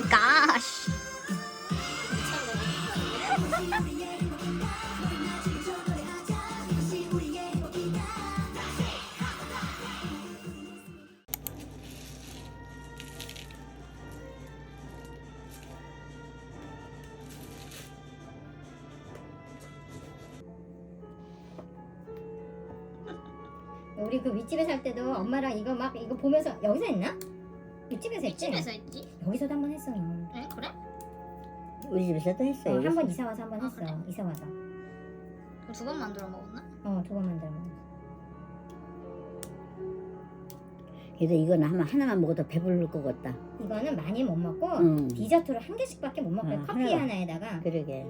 마이 갓. 우리 그 윗집에 살 때도 엄마랑 이거 막 이거 보면서 여기서 했나? 윗집에서 했지? 집에서 했지? 여기서도 한 번 했어. 응 그래? 우리 집에서도 했어요. 어, 한번 이사 와서 한 번 아, 했어. 그래? 이사 와서. 그럼 두 번 만들어 먹었나? 어, 두 번 만들어. 먹었어. 그래도 이거는 하나 하나만 먹어도 배부를 것 같다. 이거는 많이 못 먹고 응. 디저트로 한 개씩밖에 못 먹고 아, 커피 하나가. 하나에다가 그러게.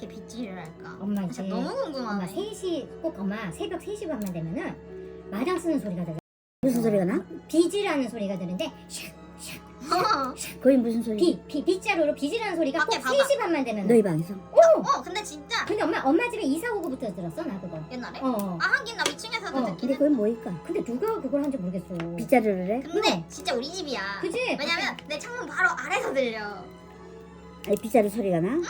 이렇게 빗질을 할까? 엄마 진짜 이제 너무 엄마 궁금하네 3시 꼭 엄마 새벽 3시 반만 되면은 마당 쓰는 소리가 들려. 무슨 소리가 나? 비지라는 소리가 들리는데 샥, 거기 무슨 소리? 비, 비, 빗자루로 비지라는 소리가 꼭 밖에 봐봐. 3시 반만 되면 너희 방에서? 어 근데 진짜 근데 엄마 엄마 집에 이사 오고부터 들었어 나 그거 옛날에? 어아 하긴 나 위층에서도 어, 듣긴 근데 했 그건 뭐일까? 근데 누가 그걸 한지 모르겠어 빗자루를 해? 근데 진짜 우리 집이야 그지? 왜냐면 내 창문 바로 아래서 들려 아니 빗자루 소리가 나?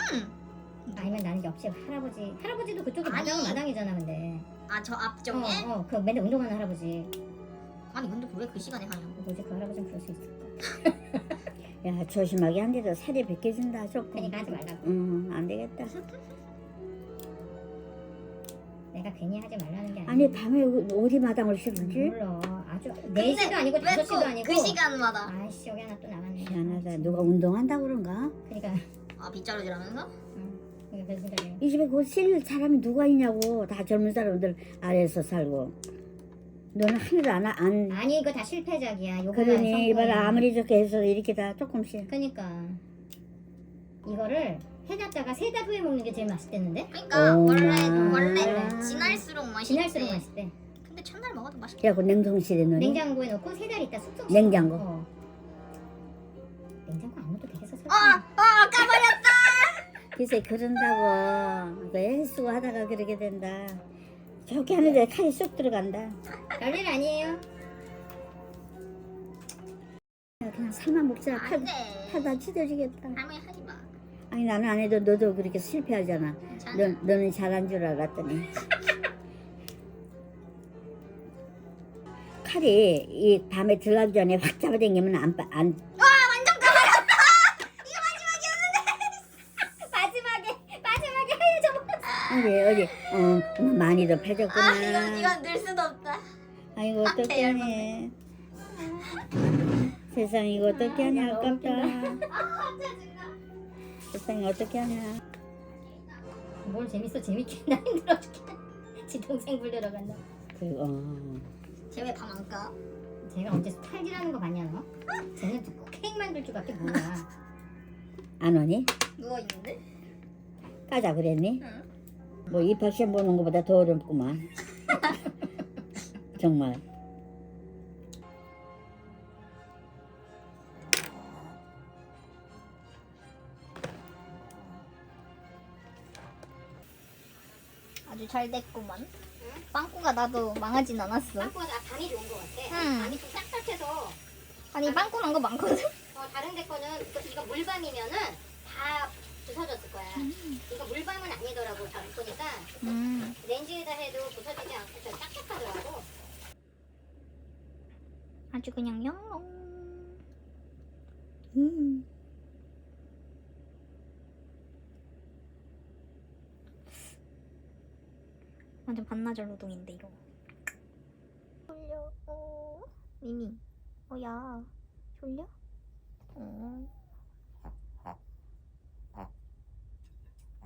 아니면 나는 옆집 할아버지 할아버지도 그쪽이 아니. 마당은 마당이잖아 근데 아 저 앞쪽에? 어, 어, 그 맨날 운동하는 할아버지 아니 근데 왜 그 시간에 하냐고 뭐지 그 할아버지는 그럴 수 있을까 야 조심하게 한 데도 살이 벗겨진다 조금. 그러니까 하지 말라고 응, 안 되겠다. 내가 괜히 하지 말라는 게 아니야 아니 밤에 어디 마당을 씹을지? 몰라 아주 근데 4시도 아니고 왜 5시도 또 아니고 그 시간마다 아이씨 여기 하나 또 나갔네 희한하다. 누가 운동한다고 그런가? 그러니까 아 빗자루질하면서? 이 집에 그실 사람이 누가 있냐고. 다 젊은 사람들 아래에서 살고. 너는 하나도 안, 안 아니 이거 다 실패작이야 요거만 그러니 성공이야. 이봐라 아무리 좋게 해서 이렇게 다 조금씩 그러니까 이거를 해놨다가 세 달 후에 먹는 게 제일 맛있댔는데 그러니까 오, 원래 아. 원래 지날수록 맛있대 지날수록 맛있대 근데 첫날 먹어도 맛있대 그래갖고 냉동실에 넣니? 냉장고에 넣고 세 달 있다 숙성시켜 냉장고? 어. 냉장고 안 넣어도 되겠어 설마 아! 아! 까버렸다! 글쎄 그런다고 그 헬스고 하다가 그러게 된다. 저렇게 하는데 칼이 쑥 들어간다. 별일 아니에요. 그냥 살만 먹자. 팔, 팔다 찢어지겠다. 할머니 하지 마. 아니 나는 안 해도 너도 그렇게 실패하잖아. 괜찮아. 너, 너는 잘한 줄 알았더니. 칼이 이 밤에 들어가기 전에 확 잡아당기면 안, 빠- 안 어디 어디 어 많이도 펴졌구나 아 이건 이건 늘 수도 없다 아이고 앞에 어떡하네 세상 이거 어떻게 하냐 아깝다 세상에 어떻게 하냐 뭘 재밌어 재밌게 나 힘들어 죽겠다 지 동생 불려러 간다 그, 어. 쟤왜 밥안 까? 제가 언제 탈질하는 거 봤냐 너? 쟤는 꼭 케이크 만들 줄밖에 몰라 안 오니? 누워 있는데? 까자 그랬니? 응 뭐 입학 시험 보는 것보다 더 어렵구만. 정말. 아주 잘 됐구만 빵꾸가 나도 망하진 않았어. 빵꾸가 나 간이 좋은 거 같아. 응. 간이 좀 딱딱해서. 아니 빵꾸 난 거 많거든? 어, 다른 데 거는 이거, 이거 물밤이면은 다 부서졌을 거야. 이거 물밤은 아니더라고. 다 보니까 음 렌즈에다 해도 부서지지 않고 좀 딱딱하더라고 아주 그냥 영롱 음. 완전 반나절 노동인데 이거 졸려 어 미미 뭐야 졸려? 어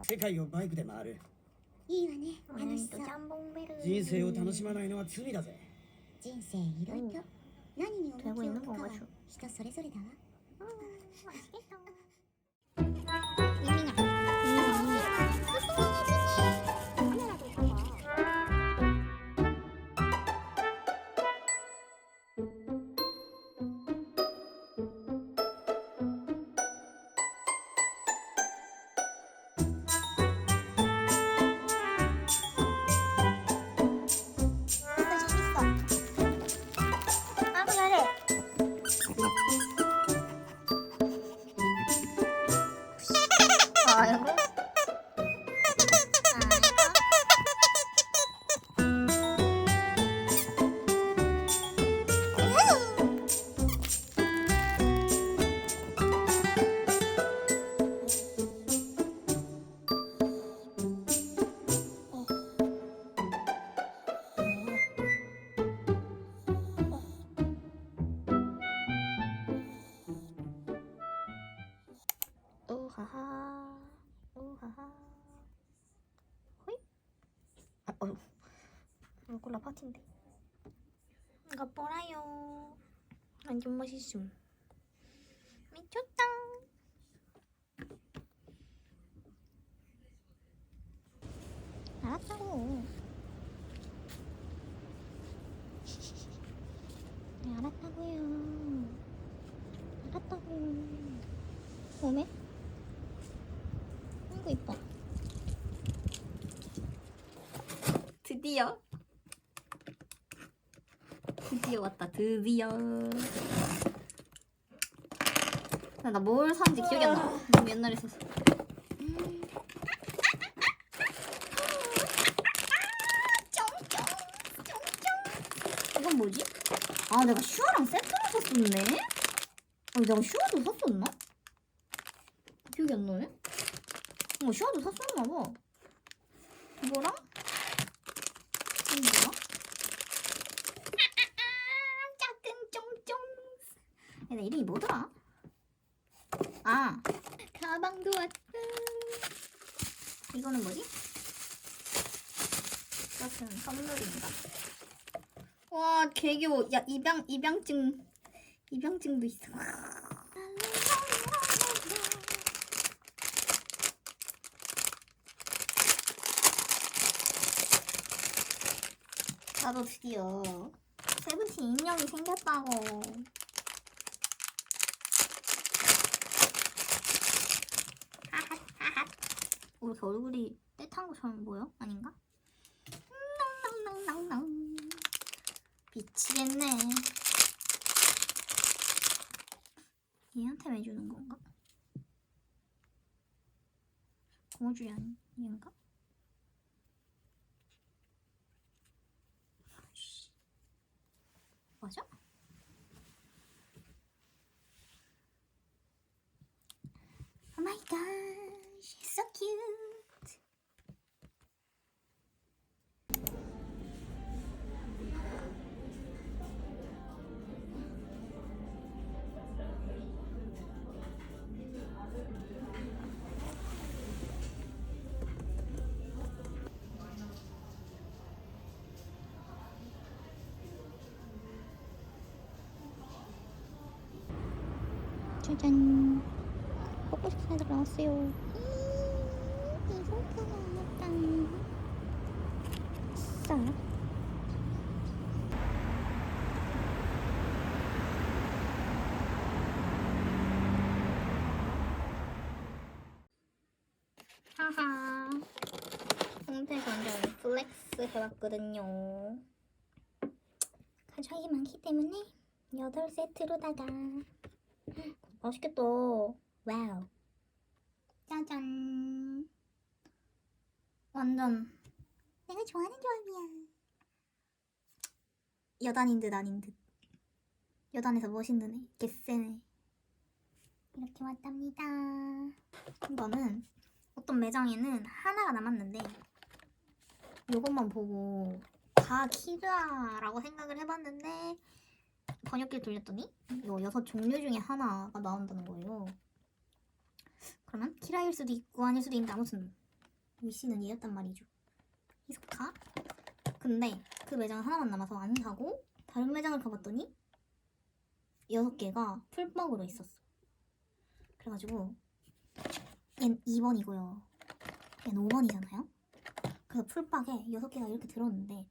世界をバイクで回る いいわね。楽しそう。人生を楽しまないのは罪だぜ。人生いろいろ。何に重きを置くかは人それぞれだわ。 우하하. 호이? 아, 어휴. 콜라 파티인데. 이거 보라요. 완전 멋있음. 미쳤다. 드디어. 드디어 왔다. 드디어. 나뭘 사는지 기억이 안 나. 너무 옛날에 썼어. 이건 뭐지? 아 내가 슈아랑 세트로 샀었네? 아니 내가 슈아도 샀었나? 기억이 안 나네? 어 슈아도 샀었나 봐 이거랑 얘네 이름이 뭐더라? 아 가방도 왔다 이거는 뭐지? 이것은 선물인가? 와 개교 야 입양 입양증 입양증도 있어. 나도 드디어 세븐틴 인형이 생겼다고. 왜 이렇게 얼굴이 떼탄 것처럼 보여? 아닌가? 미치겠네. 얘한테만 해주는 건가? 고무줄이 아닌 얘인가? 짜잔. 먹고 싶은 애들 나왔어요. 이소가 나왔다. 싸. 하하. 홍대 완전 플렉스 해봤거든요. 가져이 많기 때문에 8세트로다가 맛있겠다. 와우. 짜잔. 완전 내가 좋아하는 조합이야. 여단인 듯 아닌 듯. 여단에서 멋있는 애. 개쎄네. 이렇게 왔답니다. 이거는 어떤 매장에는 하나가 남았는데 이것만 보고 다 키드아라고 생각을 해봤는데 번역기를 돌렸더니 이거 여섯 종류 중에 하나가 나온다는 거예요. 그러면 키라일 수도 있고 아닐 수도 있는데 아무튼 위씨는 얘였단 말이죠. 히소카. 근데 그 매장은 하나만 남아서 안 사고 다른 매장을 가봤더니 여섯 개가 풀박으로 있었어. 그래가지고 얜 2번이고요. 얜 5번이잖아요. 그래서 풀박에 여섯 개가 이렇게 들었는데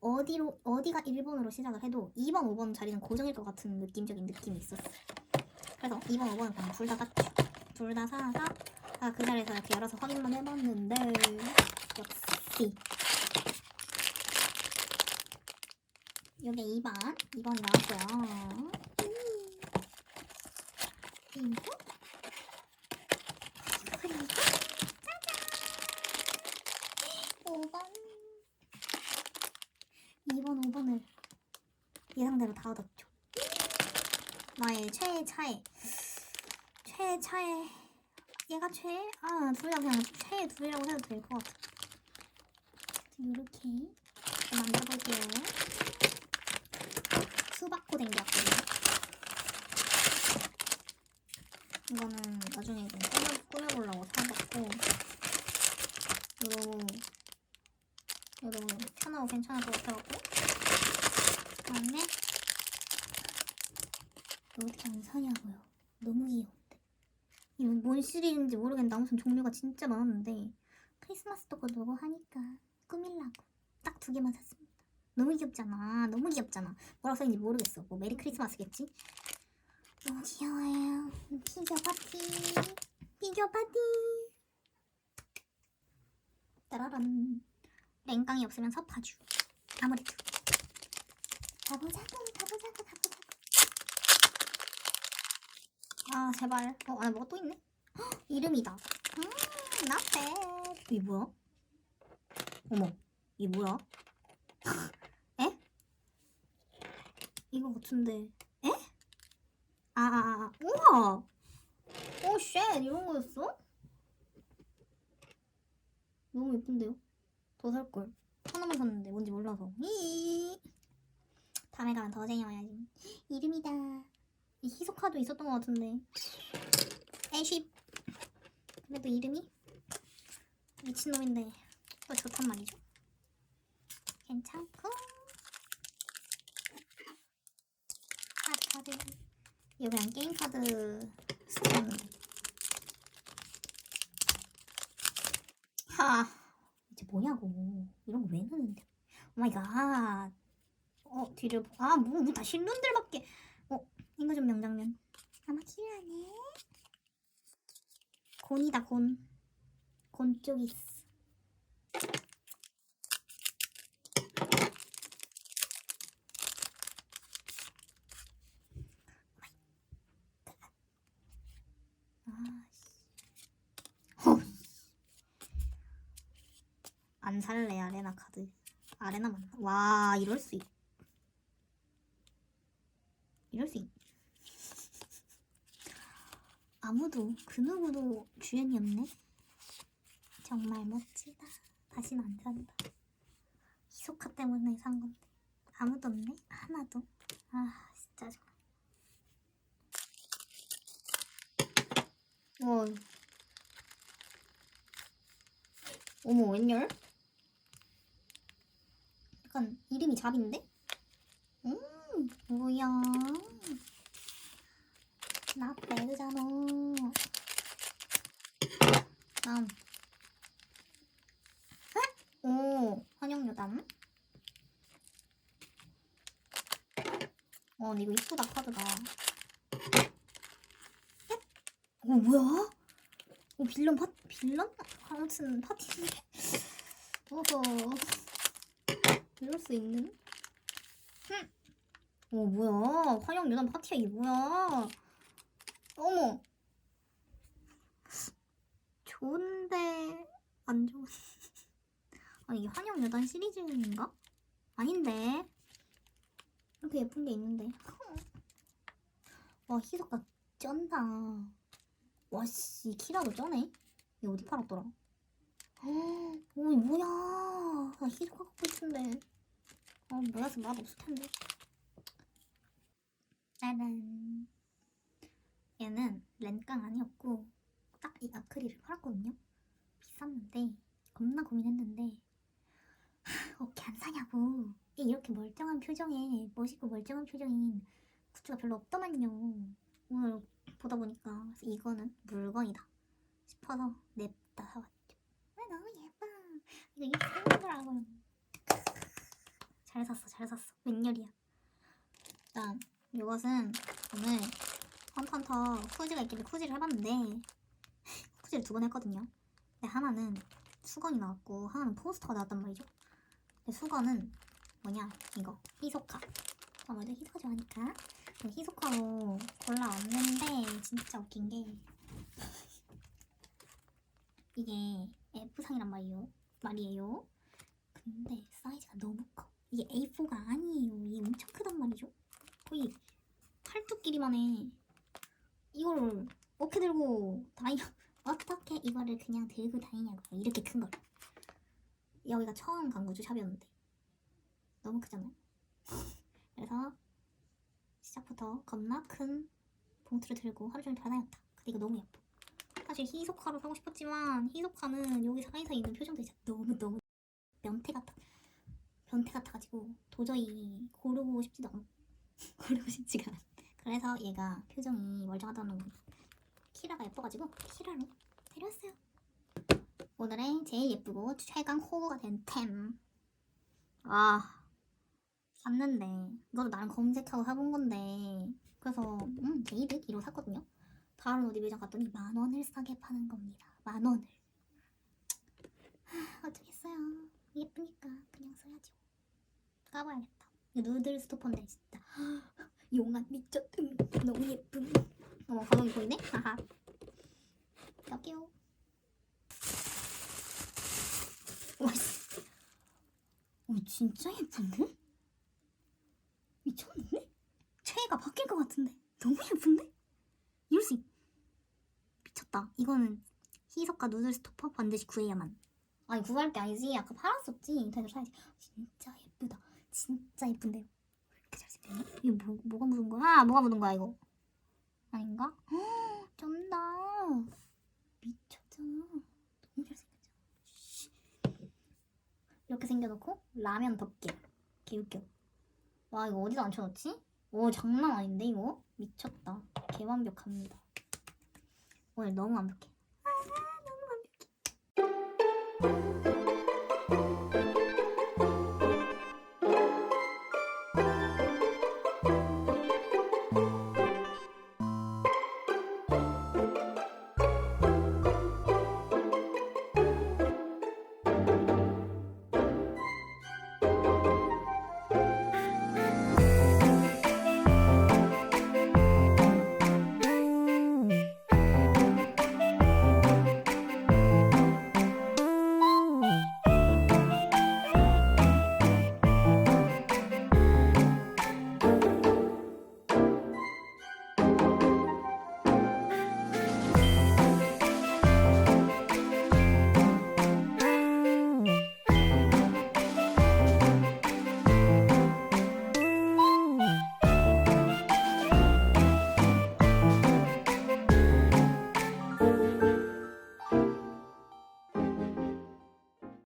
어디로 어디가 1번으로 시작을 해도 2번, 5번 자리는 고정일 것 같은 느낌적인 느낌이 있었어. 그래서 2번, 5번은 그냥 둘다 샀죠. 둘 다 사서 아, 그 자리에서 이렇게 열어서 확인만 해봤는데 역시 여기 2번, 2번이 나왔고요. 그리고 그리고 짜잔 5번 2번, 5번을 예상대로 다 얻었죠. 나의 최애차에 최애차에 얘가 최애? 아, 둘 다 그냥 최애 둘이라고 해도 될 것 같아. 이렇게 만들어볼게요. 수박코 댕겼거든요. 이거는 나중에 좀 꾸며, 꾸며보려고 사봤고, 요 이거 것 같아갖고. 그다음에 이거 어떻게 안 사냐고요. 너무 귀여운데. 이거 뭔 시리즈인지 모르겠는데 아무튼 종류가 진짜 많았는데 크리스마스도 곧 오고 하니까 꾸밀라고 딱 두 개만 샀습니다. 너무 귀엽잖아. 너무 귀엽잖아. 뭐라고 써있는지 모르겠어. 뭐 메리 크리스마스겠지? 너무 귀여워요. 피겨 파티. 피겨 파티. 따라란 랭깡이 없으면 섭하주 아무래도 가보자고 가보자고 가보자고. 아 제발. 어 안에 뭐가 또 있네? 헉, 이름이다. 음 나빼 이게 뭐야? 어머 이게 뭐야? 에? 이거 같은데. 에? 아아아 아, 아. 우와! 오쉣. 이런 거였어? 너무 예쁜데요? 더 살걸. 하나만 샀는데 뭔지 몰라서. 이 다음에 가면 더 쟁여야지. 이름이다. 이 희소카도 있었던 것 같은데. 애쉽. 그래도 이름이 미친놈인데 또 좋단 말이죠. 괜찮고. 아, 카드. 이거 그냥 게임 카드 스토어인데. 하. 뭐냐고. 이런 거 왜 넣는데? 오마이갓. 어, 뒤를, 보- 아, 뭐, 실눈들밖에. 어, 이거 좀 명장면. 아마 필요하네. 곤이다, 곤. 곤 쪽이 있어. 아씨. 어. 안 살래 아레나 카드 아레나 맞나? 와 이럴 수 있. 이럴 수 있. 아무도 그 누구도 주연이 없네. 정말 멋지다. 다시는 안 산다. 희소카 때문에 산 건데 아무도 없네. 하나도. 아 진짜 정말. 어. 어머 웬열? 약간 이름이 잡인데? 음 뭐야 나 배드잖아 다음 에? 오 환영여담 어 이거 이쁘다 카드가 에? 어 뭐야? 오 빌런 파 빌런? 아무튼 파티인데 이럴 수 있는? 흠. 어 뭐야? 환영 연합 파티야 이게 뭐야? 어머. 좋은데 안 좋은. 아니 이게 환영 여단 시리즈인가? 아닌데. 이렇게 예쁜 게 있는데. 와 희석가 쩐다. 와씨 키라도 쩌네? 이거 어디 팔았더라? 어 뭐야 나 희석가 갖고 싶은데. 어 몰라서 맛 없을 텐데. 짜란 얘는 렌깡 아니었고 딱 이 아크릴을 팔았거든요. 비쌌는데 겁나 고민했는데. 하, 어떻게 안 사냐고. 이렇게 멀쩡한 표정에 멋있고 멀쩡한 표정인 굿즈가 별로 없더만요. 오늘 보다 보니까 이거는 물건이다 싶어서 냅다 사왔죠. 아, 너무 예뻐 사는 거라고요 잘 샀어 잘 샀어. 웬열이야? 일단 이것은 오늘 헌터헌터 쿠지가 있길래 쿠지를 해봤는데 쿠지를 두 번 했거든요. 근데 하나는 수건이 나왔고 하나는 포스터가 나왔단 말이죠. 근데 수건은 뭐냐? 이거 희소카. 아무래도 희소카 좋아하니까. 그 희소카로 골라왔는데 진짜 웃긴 게 이게 F상이란 말이에요 말이에요. 근데 사이즈가 너무 커. 이게 A4가 아니에요. 이게 엄청 크단 말이죠. 거의 팔뚝끼리만 해. 이걸 어떻게 들고 다니 어떻게 이거를 그냥 들고 다니냐고 이렇게 큰 걸. 여기가 처음 간 거죠 샵이었는데. 너무 크잖아요. 그래서 시작부터 겁나 큰 봉투를 들고 하루 종일 돌아다녔다. 근데 이거 너무 예뻐 사실 희소카로 사고 싶었지만 희소카는 여기 사이사이 있는 표정들이 진짜 너무너무 명태 같아 도저히 고르고 싶지도 않고 고르고 싶지가 않아. 그래서 얘가 표정이 멀쩡하다는 거. 키라가 예뻐가지고 키라로 데려왔어요. 오늘의 제일 예쁘고 최강 호구가 된 템. 아 샀는데 이것도 나름 검색하고 사본 건데 그래서 음 게이득 이로 샀거든요. 다른 어디 매장 갔더니 만 원을 싸게 파는 겁니다. 만 원을. 하, 어쩌겠어요. 예쁘니까 그냥 써야죠. 까봐야겠다. 누들 스토퍼인데 진짜 용안 미쳤음. 너무 예쁨. 어머 가방이 보이네? 하하. 갈게요. 와씨. 어 진짜 예쁜데? 미쳤는데? 최애가 바뀔 것 같은데 너무 예쁜데? 이럴 수 있... 미쳤다. 이거는 희석과 누들 스토퍼 반드시 구해야만. 아니 구할 게 아니지. 아까 팔았었지? 다시 사야지. 진짜 예쁘다. 진짜 예쁜데요 왜 이렇게 잘생겼네? 이거 뭐, 뭐가 묻은 거야? 뭐가 묻은 거야 이거? 아닌가? 헉, 쩐다. 미쳤잖아 너무 잘생겼잖아 씨. 이렇게 생겨놓고 라면 덮개. 개웃겨. 와 이거 어디다 앉혀놓지? 오 장난 아닌데 이거? 미쳤다. 개완벽합니다. 오늘 너무 완벽해. 아 너무 완벽해